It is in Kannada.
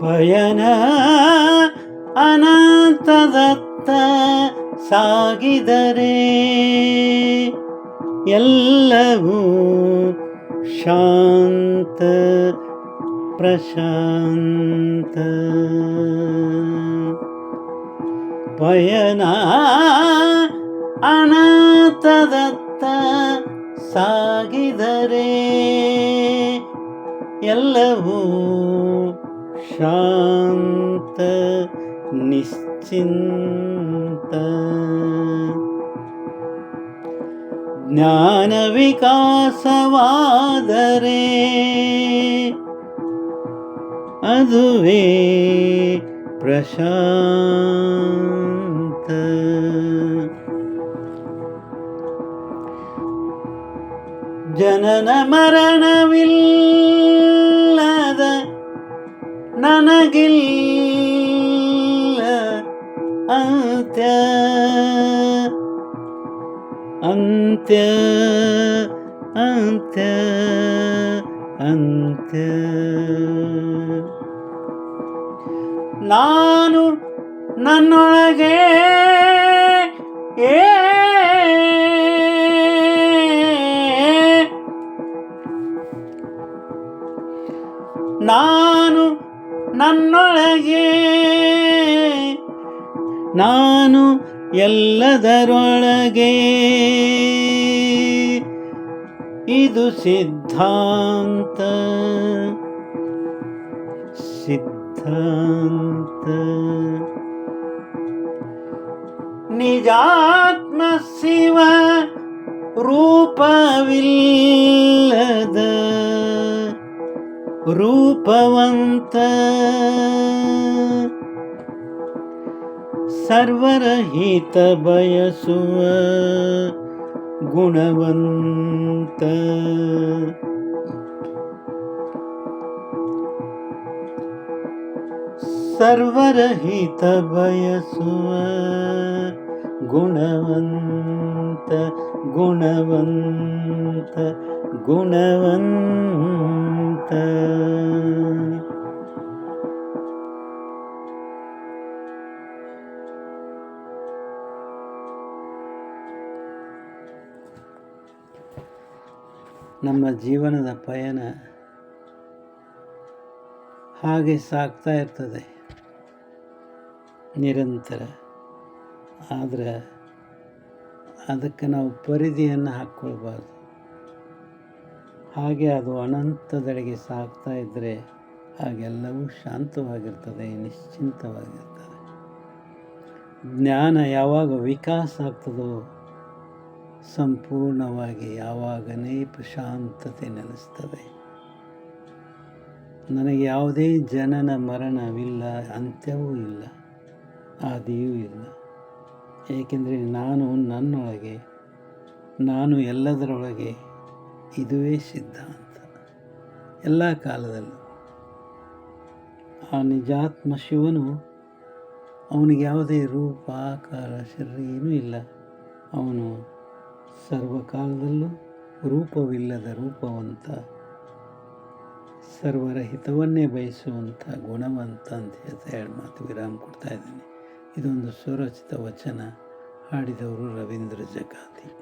ಪಯನ ಅನಂತದತ್ತ ಸಾಗಿದರೆ ಎಲ್ಲವೂ ಶಾಂತ ಪ್ರಶಾಂತ. ಪಯನ ಅನಾಥದತ್ತ ಸಾಗಿದರೆ ಎಲ್ಲವೂ शान्त निश्चिन्त। ज्ञानविकासवादरे अधुवे प्रशान्त। जननमरणविल् ನನಗಿಲ್ಲ ಅಂತ್ಯ ಅಂತ್ಯ ಅಂತ್ಯ ಅಂತ್ಯ ನಾನು ನನ್ನೊಳಗೆ ಏ ನಾನು ನನ್ನೊಳಗೆ. ನಾನು ಎಲ್ಲದರೊಳಗೆ. ಇದು ಸಿದ್ಧಾಂತ. ಸಿದ್ಧಾಂತ. ನಿಜಾತ್ಮ ಶಿವ ರೂಪವಿಲ್ಲದ रूपवन्त। सर्वरहितवयसु गुणवन्त। सर्वरहितवयसु गुणवन्त गुणवन्त गुणवन्त ನಮ್ಮ ಜೀವನದ ಪಯಣ ಹಾಗೆ ಸಾಗ್ತಾ ಇರ್ತದೆ. ನಿರಂತರ. ಆದರೆ ಅದಕ್ಕೆ ನಾವು ಪರಿಧಿಯನ್ನು ಹಾಕ್ಕೊಳ್ಬಾರ್ದು. ಹಾಗೆ ಅದು ಅನಂತದೆಡೆಗೆ ಸಾಗ್ತಾ ಇದ್ದರೆ ಹಾಗೆಲ್ಲವೂ ಶಾಂತವಾಗಿರ್ತದೆ, ನಿಶ್ಚಿಂತವಾಗಿರ್ತದೆ. ಜ್ಞಾನ ಯಾವಾಗ ವಿಕಾಸ ಆಗ್ತದೋ ಸಂಪೂರ್ಣವಾಗಿ ಯಾವಾಗನೇ ಪ್ರಶಾಂತತೆ ನೆಲೆಸ್ತದೆ. ನನಗೆ ಯಾವುದೇ ಜನನ ಮರಣವಿಲ್ಲ, ಅಂತ್ಯವೂ ಇಲ್ಲ, ಆದಿಯೂ ಇಲ್ಲ. ಏಕೆಂದರೆ ನಾನು ನನ್ನೊಳಗೆ, ನಾನು ಎಲ್ಲದರೊಳಗೆ ಇದುವೇ ಸಿದ್ಧಾಂತ. ಎಲ್ಲ ಕಾಲದಲ್ಲೂ ಆ ನಿಜಾತ್ಮ ಶಿವನು ಅವನಿಗೆ ಯಾವುದೇ ರೂಪ, ಆಕಾರ, ಶರೀರ ಏನೂ ಇಲ್ಲ. ಅವನು ಸರ್ವಕಾಲದಲ್ಲೂ ರೂಪವಿಲ್ಲದ ರೂಪವಂತ, ಸರ್ವರಹಿತವನ್ನೇ ಬಯಸುವಂಥ ಗುಣವಂತ ಅಂತ ಹೇಳ್ತಾ ಎರಡು ಮಾತು ವಿರಾಮ ಕೊಡ್ತಾ ಇದ್ದೀನಿ. ಇದೊಂದು ಸ್ವರಚಿತ ವಚನ ಹಾಡಿದವರು ರವೀಂದ್ರ ಜಗಾತಿ